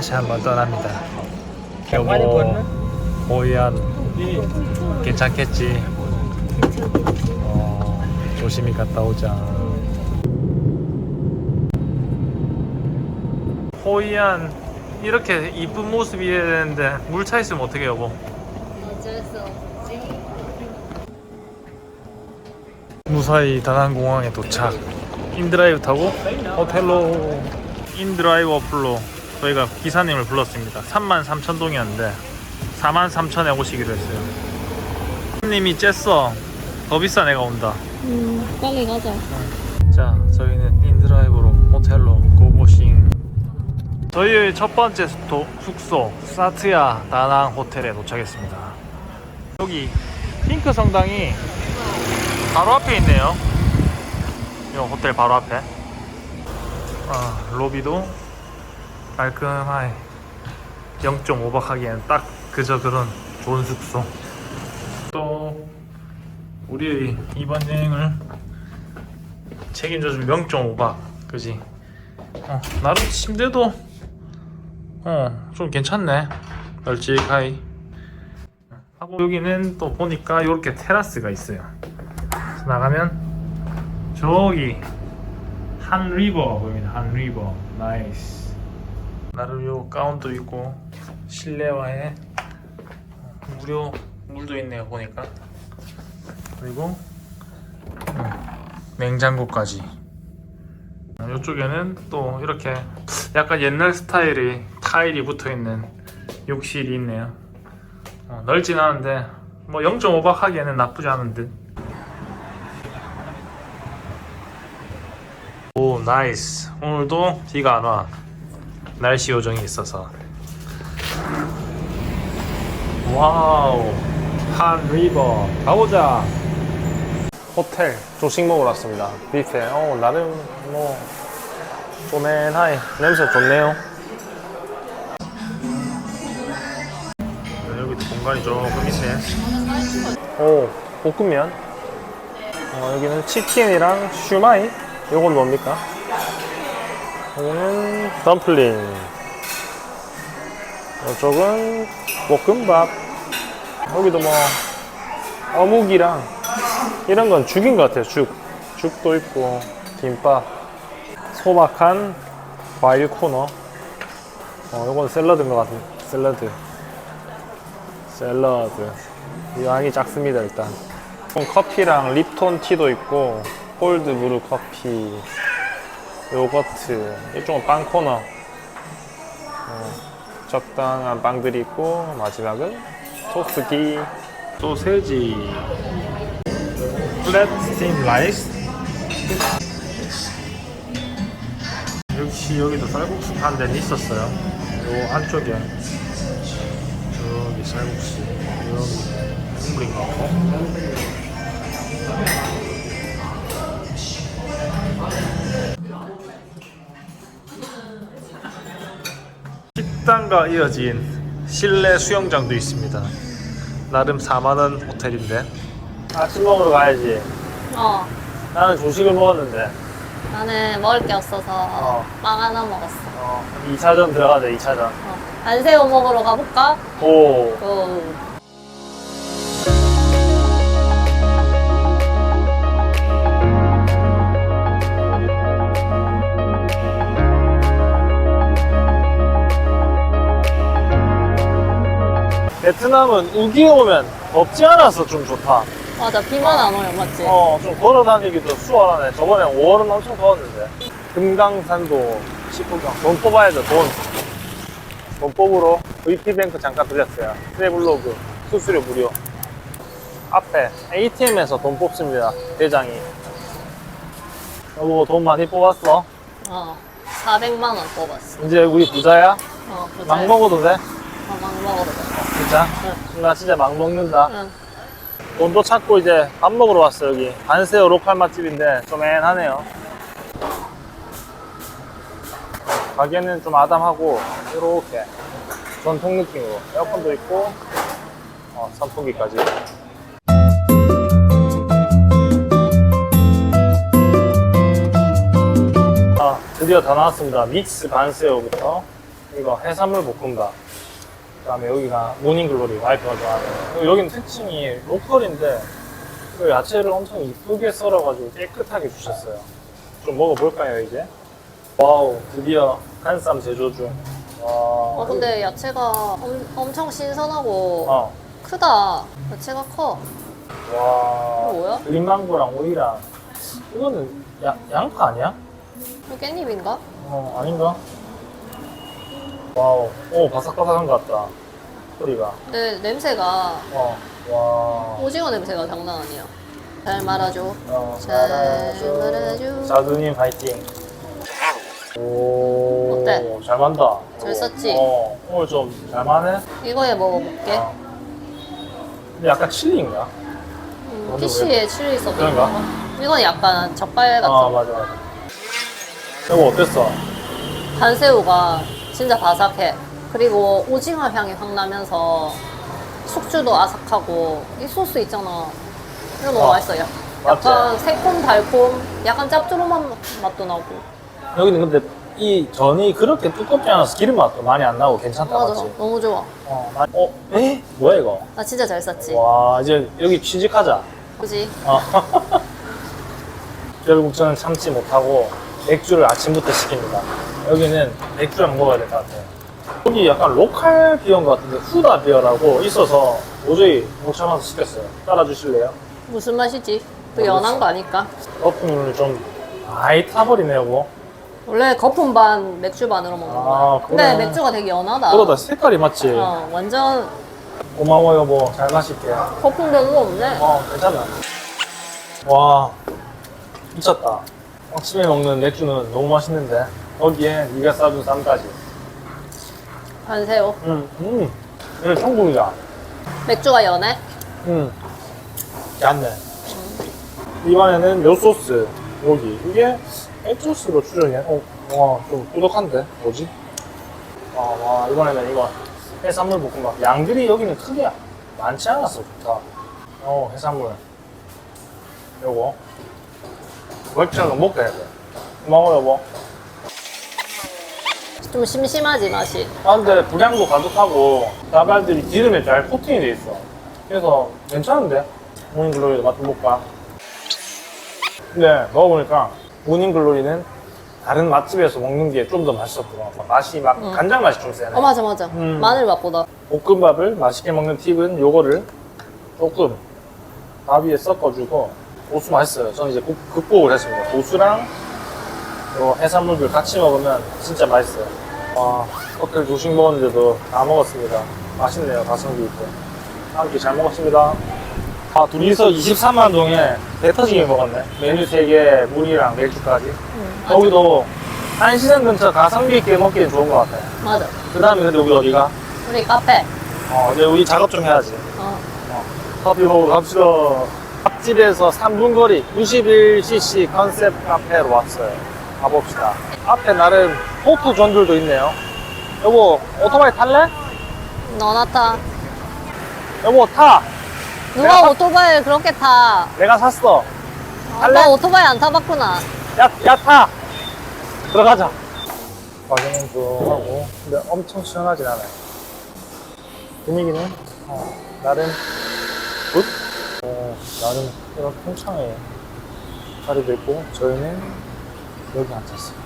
다시 한번 떠납니다. 여보, 호이안 괜찮겠지? 어, 조심히 갔다 오자. 호이안 이렇게 이쁜 모습이어야 되는데 물 차 있으면 어떻게 여보? 어쩔 수 없지. 무사히 다낭공항에 도착. 인드라이브 타고 호텔로 인드라이브 어플로 저희가 기사님을 불렀습니다. 3만 3천 동이었는데 4만 3천에 오시기로 했어요. 님이 쬐어. 더 비싼 애가 온다. 음, 빨리 가자. 자, 저희는 인드라이브로 호텔로 고고싱. 저희의 첫 번째 숙소, 숙소 사트야 다낭 호텔에 도착했습니다. 여기 핑크 성당이 바로 앞에 있네요. 이 호텔 바로 앞에. 아, 로비도 깔끔하게 0.5박 하기에는 딱 그저 그런 좋은 숙소. 또 우리의 이번 여행을 책임져줄 0.5박 그지? 어, 나름 침대도 어 좀 괜찮네. 널찍하이. 하고 여기는 또 보니까 이렇게 테라스가 있어요. 나가면 저기 한 리버 보입니다. 한 리버. 나이스 나름 요 가운도 있고 실내화에 무료 물도 있네요 보니까 그리고 냉장고까지. 이쪽에는 또 이렇게 약간 옛날 스타일의 타일이 붙어 있는 욕실이 있네요. 어, 넓진 않은데 뭐 0.5박 하기에는 나쁘지 않은 듯. 오 나이스. 오늘도 비가 안 와. 날씨 요정이 있어서. 와우. 한 리버 가보자. 호텔 조식 먹으러 왔습니다. 뷔페. 어, 나름 뭐 쪼맨하이 냄새 좋네요. 네, 여기도 공간이 조금 있네. 오, 볶음면. 어, 여기는 치킨이랑 슈마이. 요건 뭡니까? 여기는 덤플링. 이쪽은 볶음밥. 여기도 뭐 어묵이랑 이런 건 죽인 것 같아요. 죽. 죽도 있고 김밥, 소박한 과일 코너. 어, 이건 샐러드인 것 같은 샐러드. 샐러드. 이 양이 작습니다 일단. 커피랑 립톤 티도 있고 콜드 브루 커피, 요거트. 이쪽은 빵 코너. 어, 적당한 빵들이 있고 마지막은 토스기, 소세지. 플랫 스팀 라이스 역시 여기도 쌀국수 파는 데는 있었어요 요 안쪽에 저기 쌀국수 여기 국물인 것 같고 식당과 이어진 실내 수영장도 있습니다 나름 4만원 호텔인데 아침 먹으러 가야지 어, 나는 조식을 먹었는데 나는 먹을 게 없어서 어. 빵 하나 먹었어. 어, 2차전 들어가자 2차전 어. 안새우 먹으러 가볼까? 오 고. 베트남은 우기에 오면 덥지 않아서 좀 좋다 맞아, 비만 안 오요, 맞지? 어 좀 걸어 다니기도 수월하네 저번에 5월은 엄청 더웠는데 금강산도 19경 돈 뽑아야죠 돈돈 뽑으러 VP뱅크 잠깐 들렸어요 트래블로그 수수료 무료 앞에 ATM에서 돈 뽑습니다 대장이 여보 돈 많이 뽑았어 어, 400만 원 뽑았어. 이제 우리 부자야? 어. 막 먹어도 돼? 어, 막 먹어도 돼. 진짜? 나 진짜 막 먹는다 응. 돈도 찾고 이제 밥 먹으러 왔어 여기 반세어 로컬 맛집인데 좀 애하네요 가게는 좀 아담하고 이렇게 전통 느낌으로 에어컨도 있고 어, 선풍기까지 아, 드디어 다 나왔습니다. 믹스 반새우부터 이거 해산물 볶음밥. 그다음에 여기가 모닝글로리 와이프가 좋아하는. 여기는 특징이 로컬인데 그 야채를 엄청 이쁘게 썰어가지고 깨끗하게 주셨어요. 좀 먹어볼까요 이제? 와우 드디어 한쌈 제조 중. 와. 어, 근데 야채가 엄, 엄청 신선하고 어. 크다. 야채가 커. 와. 이거 뭐야? 그린망고랑 오이랑 이거는 야, 양파 아니야? 이거 깻잎인가? 어 아닌가? 와우 오 바삭바삭한 것 같다 소리가 근데 냄새가 어 와 오징어 냄새가 장난 아니야. 잘 말아줘. 어, 잘 말아줘. 자두님 파이팅 오, 어때? 잘 만다. 잘 썼지? 어, 오늘 좀잘 마네. 이거에 먹어볼게. 어. 근데 약간 칠리인가? 음, 오늘 피쉬에 칠리 있었던 그런가? 거. 이건 약간 젓갈 같은 아, 맞아, 맞아. 이거 어땠어? 반새우가 진짜 바삭해. 그리고 오징어 향이 확 나면서 숙주도 아삭하고 이 소스 있잖아. 이거 너무 어, 맛있어. 요 약간 새콤 달콤, 약간 짭조름한 맛도 나고. 여기는 근데 이 전이 그렇게 두껍지 않아서 기름 맛도 많이 안 나고 괜찮다, 맞아, 맞지? 너무 좋아. 어, 마- 어, 에? 뭐야, 이거? 나 진짜 잘 쌌지. 와, 이제 여기 취직하자. 그지? 어. 결국 저는 참지 못하고 맥주를 아침부터 시킵니다. 여기는 맥주랑 먹어야 될 것 같아요. 여기 약간 로컬 비어인 것 같은데 후다 비어라고 있어서 도저히 못 참아서 시켰어요. 따라주실래요? 무슨 맛이지? 또 연한 거 아닐까? 거품을 좀 많이 타버리네 여보. 원래 거품 반, 맥주 반으로 먹는 아, 거야. 근데 그래. 맥주가 되게 연하다. 그러다 색깔이 맞지? 어, 완전 고마워 여보. 잘 마실게. 거품 별로 없네. 어 괜찮아. 와 미쳤다. 아침에 먹는 맥주는 너무 맛있는데 거기에 네가 싸준 쌈까지. 반새우. 음, 음. 이거 천국이다. 맥주가 연해? 음. 얇네. 이번에는 요 소스. 여기. 이게 액소스로 출연해. 어, 와, 좀 꾸덕한데? 뭐지? 와, 와, 이번에는 이거 해산물 볶음밥. 양들이 여기는 크게 많지 않았어. 좋다. 어, 해산물. 요거. 맥주는 먹게 해야 돼. 고마워, 여보. 좀 심심하지, 맛이. 아 근데 분량도 가득하고 나발들이 기름에 잘 코팅이 돼 있어 그래서 괜찮은데? 모닝글로리도 맛 좀 볼까? 근데 먹어보니까 모닝글로리는 다른 맛집에서 먹는 게 좀 더 맛있었구나 막 맛이 막 응. 간장 맛이 좀 세네 어, 맞아, 맞아. 음. 마늘 맛보다. 볶음밥을 맛있게 먹는 팁은 요거를 조금 밥 위에 섞어주고 고수 맛있어요 저는 이제 극- 극복을 했습니다 고수랑 요 해산물들 같이 먹으면 진짜 맛있어요 와 호텔 조식 먹었는데도 다 먹었습니다 맛있네요 가성비 있고 함께 잘 먹었습니다 아 둘이서 23만 동에 배 터지게 먹었네 메뉴 3개 물이랑 맥주까지 응, 거기도 한시장 근처 가성비 있게 먹기엔 좋은 것 같아요 맞아. 그 다음에 근데 우리 어디가? 우리 카페. 어 이제 우리 작업 좀 해야지 어. 커피 먹으러 갑시다. 앞집에서 3분 거리 91cc 컨셉 카페로 왔어요. 가봅시다. 앞에 나름 포토 존들도 있네요. 여보, 오토바이 탈래? 너나 타. 여보, 타! 누가 오토바이를 그렇게 타? 내가 샀어. 탈래? 아빠 오토바이 안 타봤구나. 야, 야, 타! 들어가자. 가격은 좋아하고, 근데 엄청 시원하진 않아요. 분위기는, 어, 나름, 굿? 어, 나름, 이런 평창에 자리도 있고, 저희는 여기 앉았어요.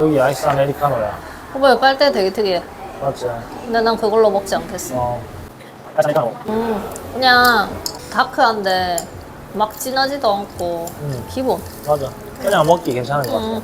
여기 아이스 아메리카노야. 오빠 빨대 되게 특이해. 맞지? 근데 난 그걸로 먹지 않겠어. 어. 아이스 아메리카노. 음, 그냥 다크한데 막 진하지도 않고 음. 기본. 맞아. 그냥 먹기 괜찮은 것 같아. 음,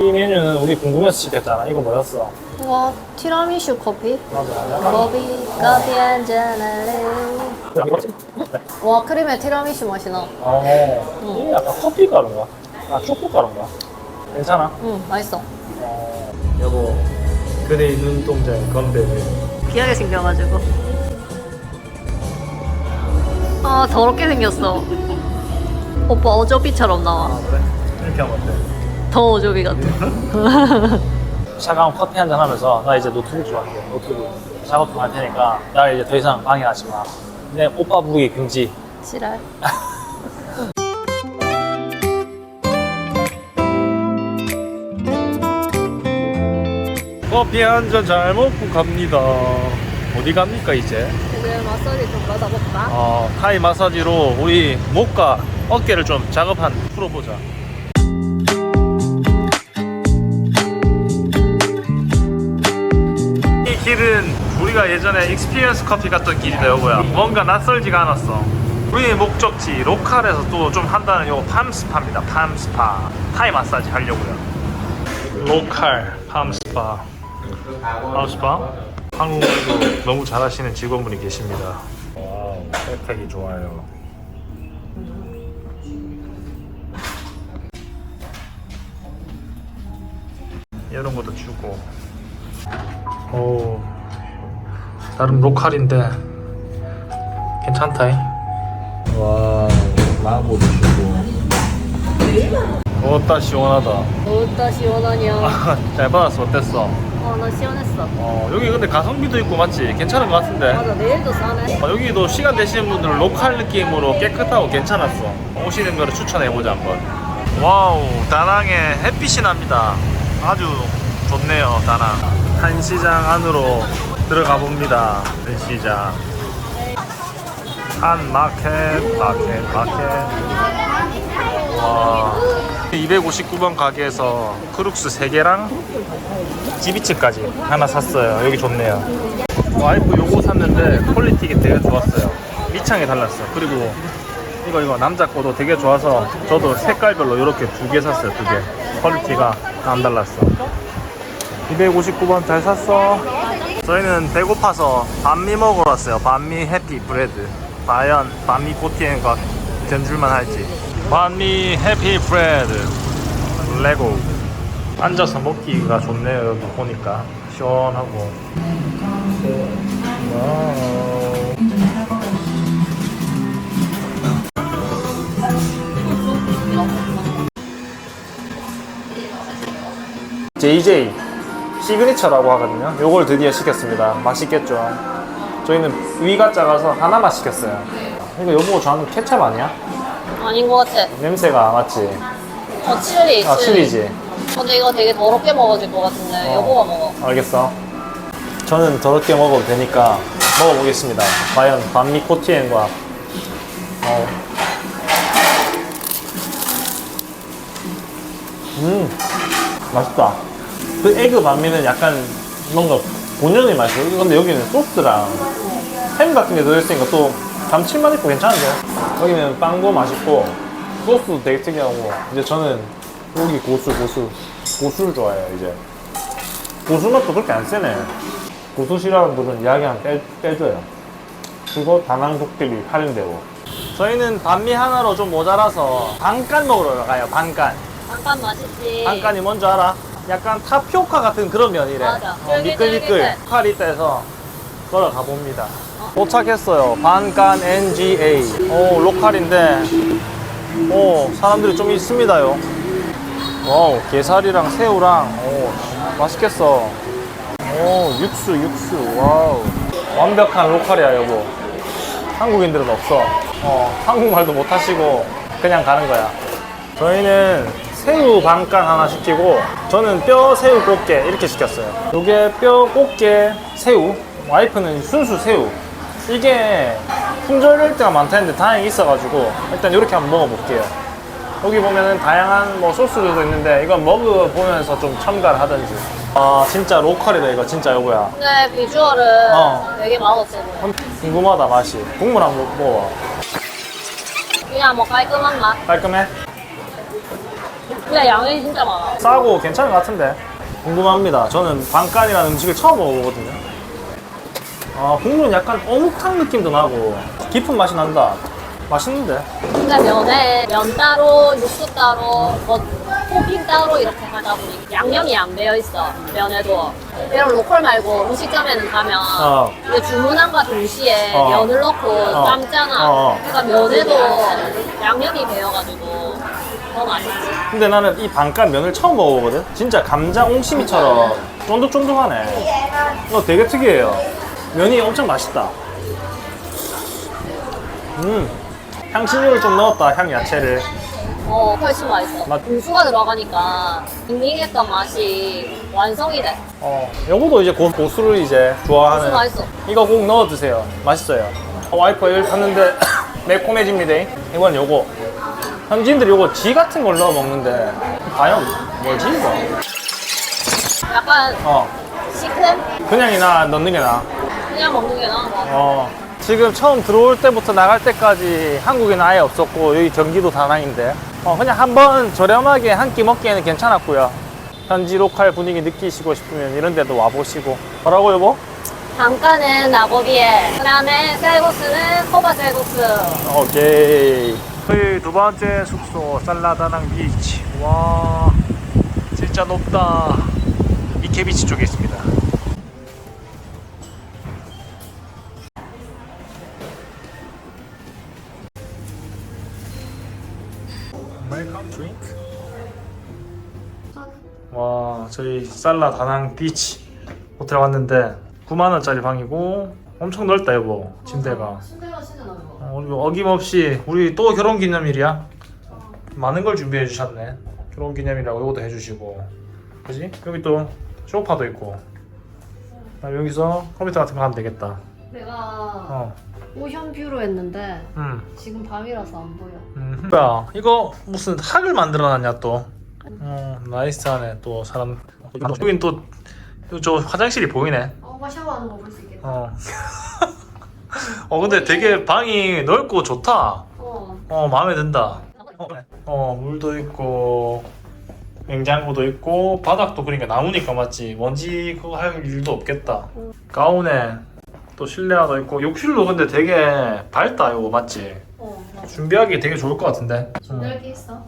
이 메뉴는 우리 궁금해서 시켰잖아. 이거 뭐였어? 와 티라미슈 커피? 맞아. 커피 커피 한잔 할래. 네. 와 크림에 티라미슈 맛이 나. 어, 이게 약간 커피 가루인가? 아, 초코 가루인가? 괜찮아? 음 맛있어. 어, 여보, 그대의 눈동자에 건배를. 귀하게 생겨가지고. 아 더럽게 생겼어. 오빠 어저비처럼 나와. 아, 그래? 이렇게 하면 어때? 더 오조비 같아. 차가운 커피 한 잔 하면서 나 이제 노트북 좀 할게 노트북 작업 좀 할 테니까 나 이제 더 이상 방해하지 마 내 오빠 부르기 금지 싫어요? 커피 한 잔 잘 먹고 갑니다 어디 갑니까 이제? 이제 마사지 좀 받아볼까? 어, 타이 마사지로 우리 목과 어깨를 좀 작업한 풀어보자 길은 우리가 예전에 익스피리언스 커피 갔던 길이다 여보야. 뭔가 낯설지가 않았어. 우리의 목적지 로컬에서 또 좀 한다는 요 팜스파입니다. 팜스파 타이 마사지 하려고요. 로컬 팜스파 팜스파 한국말도 너무 잘하시는 직원분이 계십니다. 와우 혜택이 좋아요. 이런 것도 주고 오 나름 로컬인데 괜찮다잉 와 라보도 주고 어따 시원하다 어따 시원하냐? 잘 받았어 어땠어? 어, 나 시원했어. 어 여기 근데 가성비도 있고 맞지? 괜찮은 것 같은데 맞아, 내일도 싸네. 어, 여기도 시간 되시는 분들은 로컬 느낌으로 깨끗하고 괜찮았어 오시는 거를 추천해보자 한번 와우 다낭에 햇빛이 납니다 아주 좋네요 다낭 한시장 안으로 들어가 봅니다. 한시장. 한 마켓 마켓 마켓. 와. 259번 가게에서 크룩스 3개랑 지비츠까지 하나 샀어요. 여기 좋네요. 와이프 요거 샀는데 퀄리티가 되게 좋았어요. 밑창이 달랐어. 그리고 이거 이거 남자 거도 되게 좋아서 저도 색깔별로 이렇게 두 개 샀어요 두 개. 퀄리티가 안 달랐어 259번 잘 샀어. 저희는 배고파서 반미 먹으러 왔어요. 반미 해피 브레드. 과연 반미 코티엔과 견줄만 할지. 반미 해피 브레드. 레고. 앉아서 먹기가 좋네요 여기 보니까. 시원하고. JJ 시그니처라고 하거든요. 요걸 드디어 시켰습니다. 맛있겠죠. 저희는 위가 작아서 하나만 시켰어요. 이거 여보 저는 케찹 아니야? 아닌 것 같아. 냄새가 맞지? 어, 칠리. 아 칠리지. 근데 이거 되게 더럽게 먹어질 것 같은데, 어. 여보가 먹어. 알겠어. 저는 더럽게 먹어도 되니까 먹어보겠습니다. 과연 반미 코티엔과 어. 음 맛있다. 그 에그 반미는 약간 뭔가 본연의 맛이고 근데 여기는 소스랑 햄 같은 게 들어있으니까 또 감칠맛 있고 괜찮은데 여기는 빵도 맛있고 소스도 되게 특이하고 이제 저는 여기 고수 고수 고수를 좋아해요 이제 고수 맛도 그렇게 안 세네. 고수 싫어하는 분은 이야기 한 빼, 빼줘요. 그거 다낭 도깨비 할인되고. 저희는 반미 하나로 좀 모자라서 반간 먹으러 가요, 반간. 잠깐 맛있지. 반간이 뭔지 알아? 약간 타피오카 같은 그런 면이래. 맞아. 어, 미끌미끌. 해서 걸어가 봅니다. 도착했어요. 반간 NGA. 오, 로컬인데. 오, 사람들이 좀 있습니다요. 와우, 게살이랑 새우랑, 오, 맛있겠어. 오, 육수, 육수, 와우. 완벽한 로컬이야, 여보. 한국인들은 없어. 어, 한국말도 못 하시고, 그냥 가는 거야. 저희는 새우 반간 하나 시키고, 저는 뼈 새우 꽃게 이렇게 시켰어요. 요게 뼈 꽃게 새우, 와이프는 순수 새우. 이게 품절될 때가 많다 했는데 다행히 있어가지고, 일단 이렇게 한번 먹어볼게요. 여기 보면은 다양한 뭐 소스들도 있는데 이건 먹어보면서 좀 첨가를 하든지 아 진짜 로컬이다 이거 진짜 여보야 근데 비주얼은 어. 되게 맛없어 보여. 음, 궁금하다 맛이 국물 한번 먹어봐 그냥 뭐 깔끔한 맛. 깔끔해? 근데 양이 진짜 많아. 싸고 괜찮은 것 같은데 궁금합니다 저는 반간이라는 음식을 처음 먹어보거든요 아 국물은 약간 어묵탕 느낌도 나고 깊은 맛이 난다 맛있는데 근데 면에 면 따로, 육수 따로, 뭐 토핑 따로 이렇게 하다 보니 양념이 안 배어 있어 면에도. 이런 로컬 말고 음식점에는 가면 어. 이게 주문함과 동시에 어. 면을 넣고 어. 삶잖아. 어. 그러니까 면에도 양념이 배어가지고 더 맛있지. 근데 나는 이 반값 면을 처음 먹어보거든? 진짜 감자 옹심이처럼 쫀득쫀득하네. 이거 되게 특이해요. 면이 엄청 맛있다. 음, 향신료를 좀 넣었다, 향 야채를. 어, 훨씬 맛있어. 맛- 고수가 들어가니까 밍밍했던 맛이 완성이 돼. 어, 요거도 이제 고, 고수를 이제 좋아하는. 맛있어. 이거 꼭 넣어 드세요. 맛있어요. 어, 와이퍼 일 탔는데 매콤해집니다. 이건 요거. 현지인들이 요거 지 같은 걸 넣어 먹는데 과연 뭐지 이거? 약간 어, 시큼? 그냥이나 넣는 게 나아. 그냥 먹는 게 나은 것 같아. 어. 지금 처음 들어올 때부터 나갈 때까지 한국에는 아예 없었고 여기 경기도 다낭인데 어, 그냥 한번 저렴하게 한 끼 먹기에는 괜찮았고요. 현지 로컬 분위기 느끼시고 싶으면 이런 데도 와보시고 뭐라고 여보? 단가는 나고비에, 그 다음에 쌀국수는 소바 쌀국수. 오케이. 저희 두 번째 숙소 살라다낭 비치. 와, 진짜 높다. 이케 비치 쪽에 있습니다. 와, 저희 살라 다낭 비치 호텔 왔는데 9만 원짜리 방이고 엄청 넓다 여보 침대가. 침대가 진짜 넓어. 어, 우리 어김없이 우리 또 결혼 기념일이야. 많은 걸 준비해 주셨네. 결혼 기념일이라고 이것도 해주시고, 그지? 여기 또 소파도 있고. 나 여기서 컴퓨터 같은 거 하면 되겠다. 내가 어, 오션 뷰로 했는데 음, 지금 밤이라서 안 보여. 음. 뭐야? 이거 무슨 학을 만들어놨냐 또? 어, 나이스하네 또 사람. 여긴 또 저 화장실이 보이네. 어, 오빠 샤워하는 거 볼 수 있겠다. 어. 어 근데 되게 방이 넓고 좋다. 어. 어 마음에 든다. 어 물도 있고 냉장고도 있고 바닥도 그러니까 나무니까 맞지 먼지 그거 할 일도 없겠다. 응. 가운에 또 실내화도 있고 욕실도 근데 되게 밝다 이거 맞지? 어, 맞아. 준비하기 되게 좋을 것 같은데. 준비할 게 있어.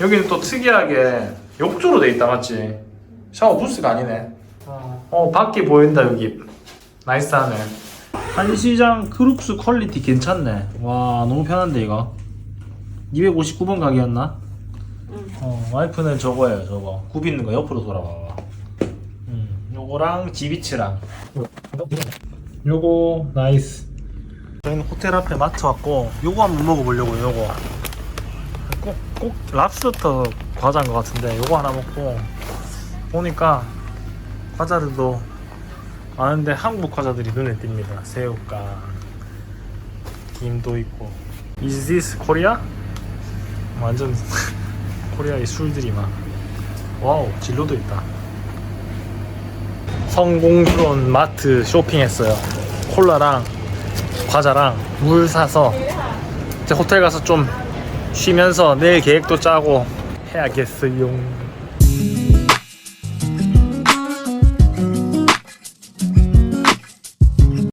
여기는 또 특이하게 욕조로 돼 있다 맞지? 샤워 부스가 아니네. 어 밖이 보인다 여기. 나이스 하네. 한시장 크룩스 퀄리티 괜찮네. 와 너무 편한데 이거. 259번 가게였나? 응. 어 와이프는 저거예요 저거. 굽있는 거 옆으로 돌아봐봐. 음 요거랑 지비치랑. 요거 나이스. 저희는 호텔 앞에 마트 왔고 요거 한번 먹어보려고요 요거. 꼭, 꼭 랍스터 과자인 것 같은데 요거 하나 먹고 보니까 과자들도 많은데 한국 과자들이 눈에 띕니다. 새우깡 김도 있고. Is this Korea? 완전 코리아의 술들이 막. 와우 진로도 있다. 성공스러운 마트 쇼핑했어요. 콜라랑 과자랑 물 사서 이제 호텔 가서 좀 쉬면서 내일 계획도 짜고 해야겠어요.